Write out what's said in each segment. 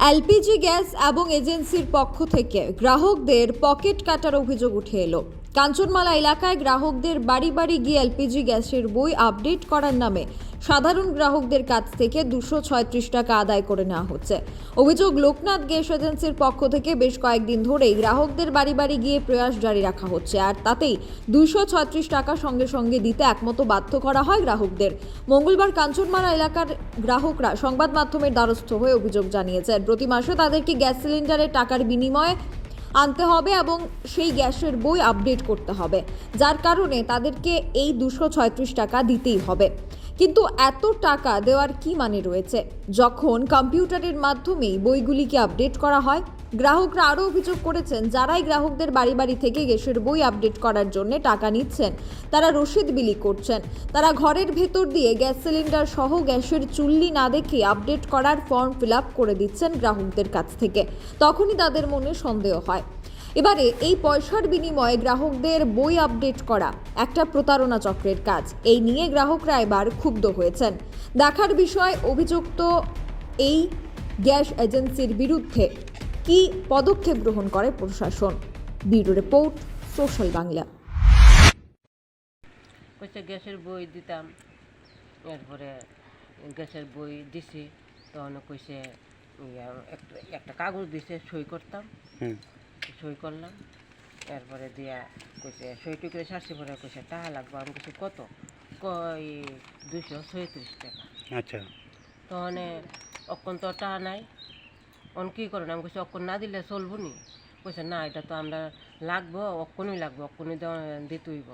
LPG gas এবং এজেন্সির পক্ষ থেকে গ্রাহকদের পকেট কাটার অভিযোগ উঠে এলো। কাঞ্চনমালা এলাকায় গ্রাহকদের বাড়ি বাড়ি গিয়ে এলপিজি গ্যাসের বই আপডেট করার নামে সাধারণ গ্রাহকদের কাছ থেকে দুশো ছয়ত্রিশ টাকা আদায় করে নেওয়া হচ্ছে। অভিযোগ লোকনাথ গ্যাস এজেন্সির পক্ষ থেকে বেশ কয়েকদিন ধরেই গ্রাহকদের বাড়ি বাড়ি গিয়ে প্রয়াস জারি রাখা হচ্ছে আর তাতেই দুশো ছয়ত্রিশ টাকা সঙ্গে সঙ্গে দিতে একমতো বাধ্য করা হয় গ্রাহকদের। মঙ্গলবার কাঞ্চনমারা এলাকার গ্রাহকরা সংবাদ মাধ্যমের দ্বারস্থ হয়ে অভিযোগ জানিয়েছেন, প্রতি মাসে তাদেরকে গ্যাস সিলিন্ডারের টাকার বিনিময়ে আনতে হবে এবং সেই গ্যাসের বই আপডেট করতে হবে, যার কারণে তাদেরকে এই দুশো ছয়ত্রিশ টাকা দিতেই হবে। কিন্তু এত টাকা দেওয়ার কি মানে রয়েছে? যখন কম্পিউটারের মাধ্যমেই বইগুলিকে আপডেট করা হয়, গ্রাহকরা আরও অভিযোগ করেছেন, যারাই গ্রাহকদের বাড়ি বাড়ি থেকে গ্যাসের বই আপডেট করার জন্য টাকা নিচ্ছেন, তারা রসিদ বিলি করছেন। তারা ঘরের ভেতর দিয়ে গ্যাস সিলিন্ডার সহ গ্যাসের চুল্লি না দেখে আপডেট করার ফর্ম ফিল করে দিচ্ছেন গ্রাহকদের কাছ থেকে। তখনই তাদের মনে সন্দেহ হয়। এবারে এই পয়সার বিনিময়ে গ্রাহকদের বই আপডেট করা একটা প্রতারণা চক্রের কাজ। এই নিয়ে গ্রাহকরা এবার ক্ষুব্ধ হয়েছেন। দেখার বিষয় অভিযুক্ত এই গ্যাস এজেন্সির বিরুদ্ধে কি পদক্ষেপ গ্রহণ করে প্রশাসন? Bureau report social Bangla. কইছে গ্যাসের বই দিতাম। এরপরে গ্যাসের বই দিছি। তখন কইছে একটা একটা কাগজ দিছে সই করতাম। হুম। সই করলাম। এরপরে দিয়া কইছে সইটি করে সারছি পরে কইছে টাকা লাগবে? আমি কইছি কত? কই দুশো ছয়ত্রিশ টাকা। আচ্ছা। তখন অক্ষণ তো টাকা নাই। অন কী করেন? আমি কইছি অক্ষণ না দিলে চলবো নি কইছে না এটা তো আমরা লাগবো অক্ষণই লাগবো অক্ষণই দেওয়া দিতে হইব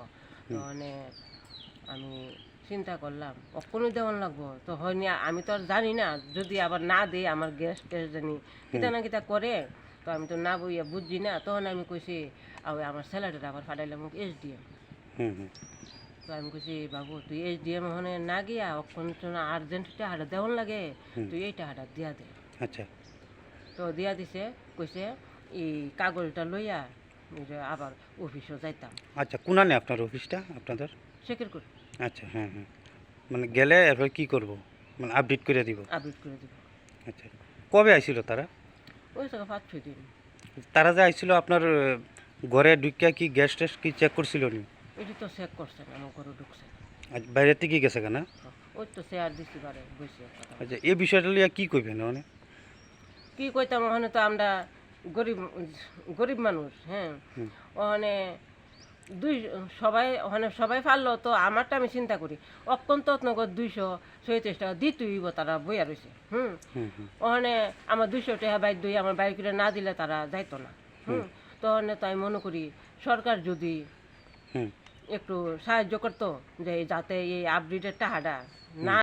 তখন আমি চিন্তা করলাম অক্ষণই দেওয়ান লাগবো? তো হয়নি আমি তো আর জানি না যদি আবার না দিই আমার গ্যাস ট্যাস জানি কিতা না কিতা করে তো আমি তো না বইয়া বুঝছি না তখন আমি কইছি আর আমার স্যালারিটা আবার ফাটাইলাম এস হুম হুম। তো আমি কইছি বাবু তুই এইচ ডিএম ওখানে না গিয়া অক্ষণ তো না আর্জেন্ট টাকাটা দেওয়ান লাগে তুই এই টাকাটা দিয়া দে। আচ্ছা। তো দিয়া দিছে কইছে এই কাগজটা লইয়া যে আবার অফিসও যাইতাম। আচ্ছা কোনানে আপনার অফিসটা আপনাদের? চেকের করে আচ্ছা হ্যাঁ হ্যাঁ। মানে গেলে এরপর কি করব? মানে আপডেট করে দিব? আপডেট করে দিব। আচ্ছা। কবে আইছিল তারা? ওই পাঁচ ছয় দিন তারা যে আইছিল আপনার ঘরে ঢুকিয়া কি গ্যাস ট্যাস কি চেক করছিল নি? এটি তো চেক করছে না আমার ঘরে ঢুকছে। আজ বাইরে থেকে গেছে কেনা? ওই তো শেয়ার দিছি বারে বসে আচ্ছা এই বিষয়টা লিয়া কি কইবেন মানে? কি কইতাম ওখানে তো আমরা গরিব গরিব মানুষ হ্যাঁ। ওখানে দুই সবাই ওখানে সবাই পারল তো আমারটা আমি চিন্তা করি। অত্যন্ত নগদ দুইশো ছয়ত্রিশ টাকা দিতেইব তারা বইয়া রয়েছে হুম? ওখানে আমার দুইশো টাকা বাইক দুই আমার বাইক করে না দিলে তারা যাইতো না হুম? তো ওখানে তো আমি মনে করি সরকার যদি হুম। একটু সাহায্য করতো যে যাতে এই আপডেটের টাকাটা না